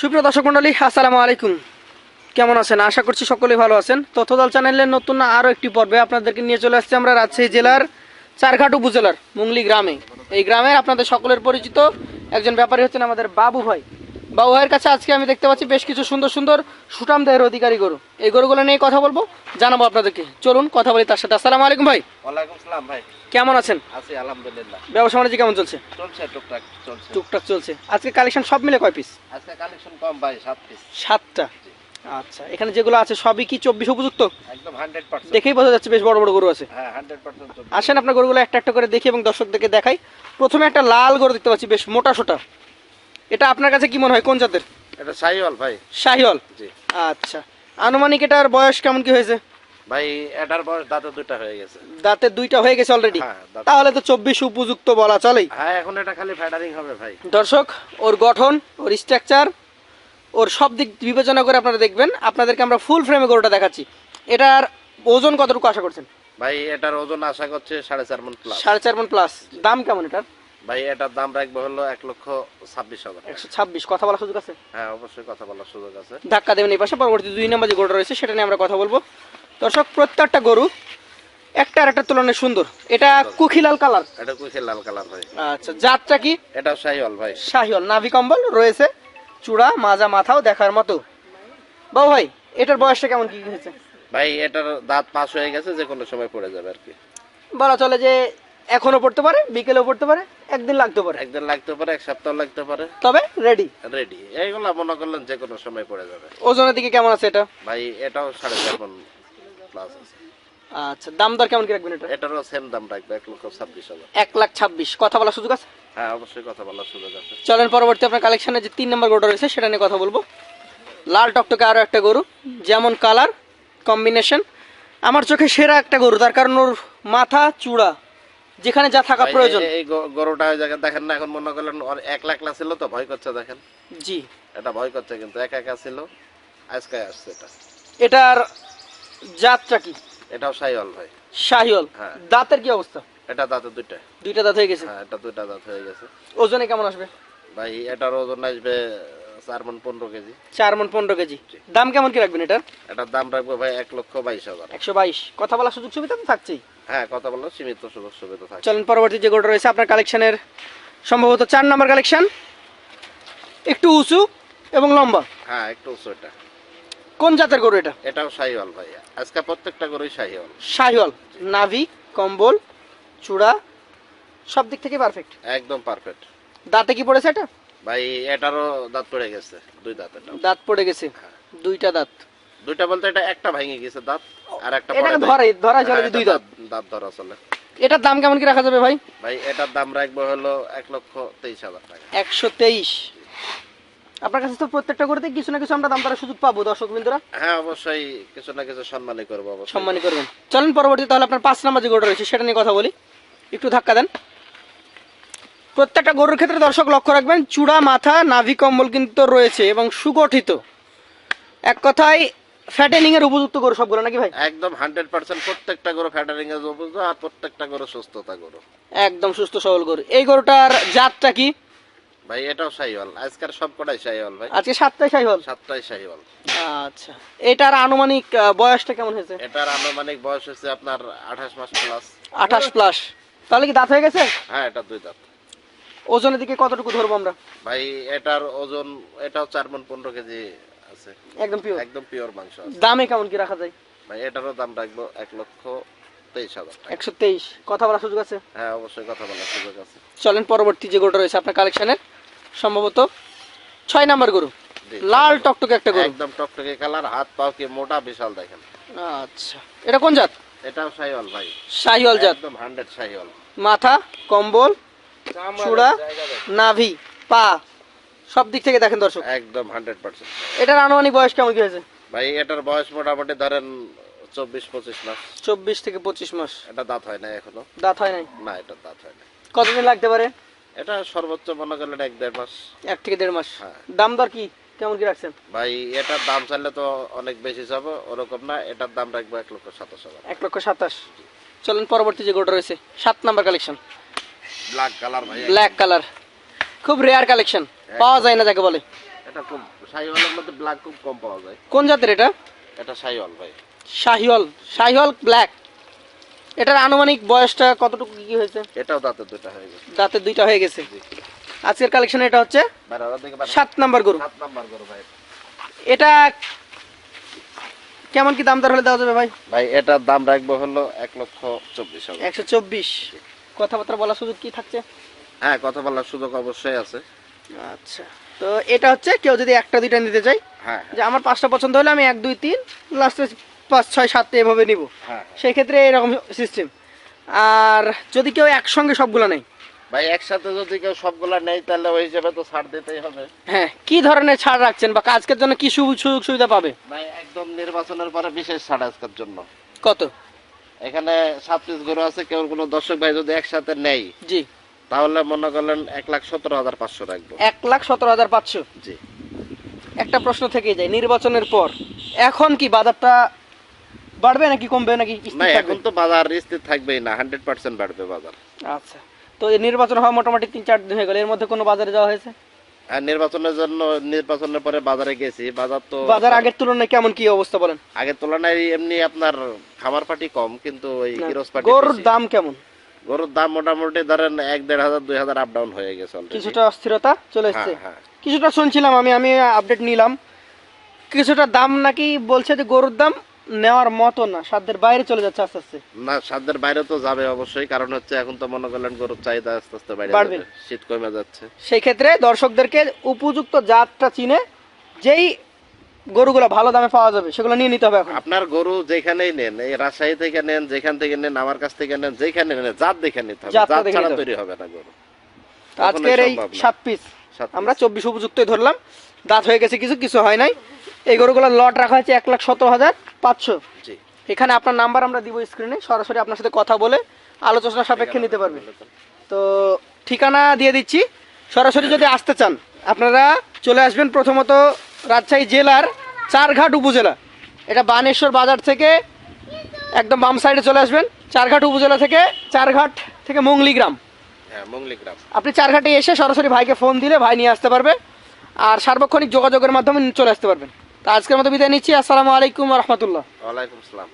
সুপ্রিয় দর্শক মন্ডলী, আসসালামু আলাইকুম। কেমন আছেন? আশা করছি সকলেই ভালো আছেন। তথ্যদল চ্যানেলের নতুন আরও একটি পর্বে আপনাদেরকে নিয়ে চলে আসছি আমরা রাজশাহী জেলার চারঘাট উপজেলার মুংলি গ্রামে। এই গ্রামে আপনাদের সকলের পরিচিত একজন ব্যাপারী হচ্ছেন আমাদের বাবু ভাই। বাবু ভাইয়ের কাছে আজকে আমি দেখতে পাচ্ছি বেশ কিছু সুন্দর সুন্দর সুটাম দেহের অধিকারী গরু। এই গরুগুলো নিয়ে কথা বলব, জানাব আপনাদেরকে। চলুন, কথা বলি তার সাথে। আসসালামু আলাইকুম ভাই। ওয়ালাইকুম ভাই। কেমন আছেন? আছি আলহামদুলিল্লাহ। ব্যবসা বাণিজ্য কেমন চলছে? চলছে টুকটাক চলছে। টুকটাক চলছে। আজকে কালেকশন সব মিলে কয় পিস আজকে কালেকশন কম ভাই সাত পিস সাতটা? আচ্ছা এখানে যেগুলো আছে সবই কি চব্বিশ উপযুক্ত? একদম হান্ড্রেড পার্সেন্ট দেখেই বোঝা যাচ্ছে বেশ বড় বড় গরু আছে। হ্যাঁ হান্ড্রেড পার্সেন্ট আসেন আপনার গরুগুলো একটা একটা করে দেখি এবং দর্শকদেরকে দেখাই। প্রথমে একটা লাল গরু দেখতে পাচ্ছি বেশ মোটা সোটা। এটা আপনার কাছে কি মনে হয় কোন জাতের? এটা সাইওয়াল ভাই। শাহিওয়াল? জি। আচ্ছা। আনুমানিক এটার বয়স কেমন কি হয়েছে? ভাই এটার বয়স দাঁতে দুইটা হয়ে গেছে। দাঁতের দুইটা হয়ে গেছে অলরেডি হ্যাঁ, তাহলে তো চব্বিশ উপযুক্ত বলা চলেই। হ্যাঁ এখন এটা খালি ফ্যাডারিং হবে ভাই। দর্শক ওর গঠন ওর স্ট্রাকচার ওর সব দিক বিবেচনা করে আপনারা দেখবেন। আপনাদেরকে আমরা ফুল ফ্রেমে গরুটা দেখাচ্ছি। এটার ওজন কতটুকু আশা করছেন? ভাই এটার ওজন আশা করছে সাড়ে চার মন প্লাস সাড়ে চার মন প্লাস দাম কেমন এটার? ভাই এটার দাম রাখব হলো এক লক্ষ ছাব্বিশ হাজার। একশো ছাব্বিশ। কথা বলার সুযোগ আছে? হ্যাঁ অবশ্যই কথা বলার সুযোগ আছে। ধাক্কা দেবেন এই পাশে। পরবর্তী দুই নম্বর যে গরুটা রয়েছে সেটা নিয়ে আমরা কথা বলব। দর্শক প্রত্যেকটা গরু একটা আর একটা তুলনায় সুন্দর। এটা কুখিলাল কালার। এটা কুইখে লাল কালার ভাই আচ্ছা জাতটা কি? এটা সাইওয়াল ভাই। শাহিওল নাভি কম্বল রয়েছে চূড়া মাজা মাথাও দেখার মতো। বাবু ভাই এটার বয়সটা কেমন কি হয়েছে? ভাই এটার দাঁত পাস হয়ে গেছে যে কোনো সময় পড়ে যাবে আর কি। বলা চলে যে এখনও পড়তে পারে বিকেলেও পড়তে পারে একদিন লাগতে পারে। একদিন লাগতে পারে এক সপ্তাহ লাগতে পারে। তবে রেডি রেডি এইগুলা মনে করলেন যে কোনো সময় পড়ে যাবে। ওজনের দিকে কেমন আছে এটা? ভাই এটাও সাড়ে চার প্লাস আছে। আচ্ছা দাম দর কেমন কি রাখবেন এটা? এটারও সেম দাম রাখবে এক লক্ষ ছাব্বিশ হাজার। এক লাখ ছাব্বিশ। কথা বলার সুযোগ আছে? হ্যাঁ অবশ্যই কথা বলার সুযোগ আছে। চলেন পরবর্তী আপনার কালেকশনে যে তিন নম্বর গরুটা রয়েছে সেটা নিয়ে কথা বলব। লাল টকটকে আরও একটা গরু যেমন কালার কম্বিনেশন আমার চোখে সেরা একটা গরু তার কারণ ওর মাথা চূড়া যেখানে যা থাকা প্রয়োজন। এই- গরুটা ওই জায়গায় দেখেন না এখন মনে করলেন এক লাখ লা ছিল তো ভয় করছে দেখেন। জি। এটা ভয় করছে কিন্তু একা একা ছিল আজকে আসছে এটা। এটার জাতটা কি? এটাও সাইওয়াল ভাই। শাহিওল হ্যাঁ। দাঁতের কি অবস্থা? এটা দাঁতে দুইটা। দুইটা দাঁত হয়ে গেছে? হ্যাঁ এটা দুইটা দাঁত হয়ে গেছে। ওজনে কেমন আসবে? ভাই এটার ওজন আসবে চার মন পনেরো কেজি। চার মন পনেরো কেজি। দাম কেমন কি রাখবেন এটার? এটার দাম রাখব ভাই এক লক্ষ বাইশ হাজার। একশো বাইশ। কথা বলার সুযোগ সুবিধা তো থাকছেই। হ্যাঁ কথা বলো সীমিত সুযোগ সুবিধা থাকে চলেন পরবর্তী যে গরুটা রয়েছে আপনার কালেকশনের সম্ভবত চার নম্বর কালেকশন একটু উঁচু এবং লম্বা। হ্যাঁ একটু উঁচু এটা। কোন জাতের গরু এটা? এটাও শাহিওয়াল ভাই আজকে প্রত্যেকটা গরুই শাহিওয়াল। শাহিওয়াল নাভি কম্বল চূড়া সব দিক থেকে পারফেক্ট একদম পারফেক্ট দাঁতে কি পড়েছে এটা? ভাই এটারও দাঁত পড়ে গেছে দুই দাঁত এটা দাঁত পড়ে গেছে দুইটা দাঁত। দুইটা বলতে এটা একটা ভেঙে গেছে দাঁত আর একটা পরে ধরে ধরা চলে হ্যাঁ, এটা দুই দাঁত দাঁত ধরা চলে। এটার দাম কেমন কি রাখা যাবে ভাই? ভাই এটার দাম রাখব হলো এক লক্ষ তেইশ হাজার টাকা। একশো তেইশ। আপনার কাছে তো প্রত্যেকটা গরুতে কিছু না কিছু আমরা দাম দরের সুযোগ পাবো দর্শক বিন্দুরা। হ্যাঁ অবশ্যই কিছু না কিছু সম্মানই করব অবশ্যই। সম্মানী করবেন। চলেন পরবর্তী তাহলে আপনার পাঁচ নাম্বার যে গরুটা রয়েছে সেটা নিয়ে কথা বলি। একটু ধাক্কা দেন। প্রত্যেকটা গরুর ক্ষেত্রে দর্শক লক্ষ্য রাখবেন চূড়া মাথা নাভি কম্বল কিন্তু রয়েছে এবং সুগঠিত। এক কথায় ফ্যাটেনিং এর উপযুক্ত গরু সবগুলো নাকি ভাই? একদম হান্ড্রেড পার্সেন্ট প্রত্যেকটা গরু ফ্যাটারিং এর উপযুক্ত আর প্রত্যেকটা গরু সুস্থতা গরু একদম সুস্থ সবল গরু। এই গরুটার জাতটা কি? ভাই এটাও শাহিওয়াল আজকের সব কটাই শাহিওয়াল ভাই। আজকে সাতটাই সাতটাই আচ্ছা। এটার আনুমানিক বয়সটা কেমন হয়েছে? এটার আনুমানিক বয়স হচ্ছে আপনার আঠাশ মাস প্লাস আঠাশ প্লাস তাহলে কি দাঁত হয়ে গেছে? হ্যাঁ এটা দুই দাঁত। ওজনের দিকে কতটুকু ধরবো আমরা? ভাই এটার ওজন এটাও কেজি আছে। একদম পিওর একদম পিওর মাংস আছে। দামে কেমন কি রাখা যায়? ভাই এটারও দাম রাখব এক লক্ষ তেইশ হাজার টাকা। একশো তেইশ। কথা বলার সুযোগ আছে? হ্যাঁ অবশ্যই কথা বলার সুযোগ আছে। চলেন পরবর্তী যে গরুটা রয়েছে আপনার কালেকশনের সম্ভবত ছয় নাম্বার গরু। লাল টকটকে একটা গরু। একদম টকটকে কালার হাত পাও কি মোটা বিশাল দেখেন। আচ্ছা। এটা কোন জাত? এটাও শাহিওয়াল ভাই। শাহিওয়াল জাত। একদম হান্ড্রেড শাহিওয়াল। মাথা কম্বল চূড়া নাভি পা সব দিক থেকে দেখেন দর্শক। একদম হান্ড্রেড পার্সেন্ট এটার আনুমানিক বয়স কেমন কি হয়েছে? ভাই এটার বয়স মোটামুটি ধরেন চব্বিশ পঁচিশ মাস। চব্বিশ থেকে পঁচিশ মাস। এটা দাঁত হয় না এখনও? দাঁত হয় নাই? না এটা দাঁত হয় না কতদিন লাগতে পারে? এটা সর্বোচ্চ মনে করলেন এক দেড় মাস। এক থেকে দেড় মাস। হ্যাঁ। দাম দর কি? কেমন কি রাখছেন? ভাই এটার দাম চাইলে তো অনেক বেশি যাবে ওরকম না। এটার দাম রাখব এক লক্ষ সাতাশ হাজার। এক লক্ষ সাতাশ। চলেন পরবর্তী যে গরুটা রয়েছে সাত নাম্বার কালেকশন ব্ল্যাক কালার ভাই। ব্ল্যাক কালার খুব রেয়ার কালেকশন পাওয়া যায় না যাকে বলে। এটা খুব শাহিওয়ালের মধ্যে ব্ল্যাক খুব কম পাওয়া যায়। কোন জাতের এটা? এটা শাহিওয়াল ভাই। শাহিওয়াল। শাহিওয়াল ব্ল্যাক এটার আনুমানিক বয়সটা কতটুকু কি হয়েছে? এটাও দাঁতে দুটা হয়ে গেছে। দাঁতের দুইটা হয়ে গেছে। আজকের কালেকশন এটা হচ্ছে সাত নাম্বার গরু। সাত নাম্বার করো ভাই। এটা কেমন কি দাম দর হলে দেওয়া যাবে ভাই? ভাই এটার দাম রাখব হলো এক লক্ষ চব্বিশ একশো চব্বিশ। কথাবার্তা বলার সুযোগ কি থাকছে? হ্যাঁ কথা বলার সুযোগ অবশ্যই আছে। আচ্ছা তো এটা হচ্ছে কেউ যদি একটা দুইটা নিতে চাই হ্যাঁ যে আমার পাঁচটা পছন্দ হলে আমি এক দুই তিন লাস্টে পাঁচ ছয় সাতটা এভাবে নিব। হ্যাঁ। সেই ক্ষেত্রে এরকম সিস্টেম আর যদি কেউ একসঙ্গে সবগুলো নেয়? ভাই একসাথে যদি কেউ সবগুলা নেই তাহলে ওই হিসেবে তো ছাড় দিতেই হবে। হ্যাঁ কি ধরনের ছাড় রাখছেন বা কাজকের জন্য কি সুযোগ সুবিধা পাবে? ভাই একদম নির্বাচনের পরে বিশেষ ছাড় আজকের জন্য। কত? এখানে সাত পিস গরু আছে কেউ কোনো দর্শক ভাই যদি একসাথে নেই জি। তাহলে মনে করলেন এক লাখ সতেরো হাজার পাঁচশো রাখব। এক লাখ সতেরো হাজার পাঁচশো? জি। একটা প্রশ্ন থেকেই যায় নির্বাচনের পর। এখন কি বাজারটা বাড়বে নাকি কমবে নাকি? না এখন তো বাজার স্থির থাকবেই না হান্ড্রেড পার্সেন্ট বাড়বে বাজার। আচ্ছা তো এই নির্বাচন হওয়া মোটামুটি তিন চার দিন হয়ে গেল এর মধ্যে কোনো বাজারে যাওয়া হয়েছে? আর নির্বাচনের জন্য নির্বাচনের পরে বাজারে গেছি বাজার তো বাজার আগের তুলনায় কেমন কি অবস্থা বলেন? আগের তুলনায় এমনি আপনার খামার পাটি কম কিন্তু ওই গিরস পাটি গরুর দাম কেমন? গরুর দাম মোটামুটি ধরেন এক দেড় হাজার দুই হাজার আপ ডাউন হয়ে গেছে কিছুটা অস্থিরতা চলে এসছে? হ্যাঁ হ্যাঁ। কিছুটা শুনছিলাম আমি আমি আপডেট নিলাম। কিছুটা দাম নাকি বলছে যে গরুর দাম নেওয়ার মতো না সাধ্যের বাইরে চলে যাচ্ছে আস্তে আস্তে। না সাধ্যের বাইরে তো যাবে অবশ্যই কারণ হচ্ছে এখন তো মনে করলেন গরুর চাহিদা আস্তে আস্তে বাইরে বাড়বে। শীত কমে যাচ্ছে। সেই ক্ষেত্রে দর্শকদেরকে উপযুক্ত জাতটা চিনে যেই গরুগুলো ভালো দামে পাওয়া যাবে সেগুলো নিয়ে নিতে হবে আপনার গরু যেখানেই নেন এই রাজশাহী থেকে নেন যেখান থেকে নেন আমার কাছ থেকে নেন যেখানে নেন জাত দেখে নিতে হবে জাত ছাড়া তৈরি হবে না গরু। আজকের এই সাত পিস। আমরা চব্বিশ উপযুক্তই ধরলাম দাঁত হয়ে গেছে কিছু কিছু হয় নাই। এই গরুগুলোর লট রাখা হয়েছে এক লাখ সতেরো হাজার। পাঁচশো। জি। এখানে আপনার নাম্বার আমরা দিব স্ক্রিনে সরাসরি আপনার সাথে কথা বলে আলোচনা সাপেক্ষে নিতে পারবেন তো ঠিকানা দিয়ে দিচ্ছি। সরাসরি যদি আসতে চান আপনারা চলে আসবেন প্রথমত রাজশাহী জেলার চারঘাট উপজেলা। এটা বানেশ্বর বাজার থেকে একদম বাম সাইডে চলে আসবেন। চারঘাট উপজেলা থেকে চারঘাট থেকে হ্যাঁ মঙ্গলি গ্রাম আপনি চারঘাটে এসে সরাসরি ভাইকে ফোন দিলে ভাই নিয়ে আসতে পারবে। আর সার্বক্ষণিক যোগাযোগের মাধ্যমে চলে আসতে পারবেন। তা আজকের মতো বিদায় নিচ্ছি। আসসালামু আলাইকুম রহমতুল্লাহ। ওয়ালাইকুম আসসালাম।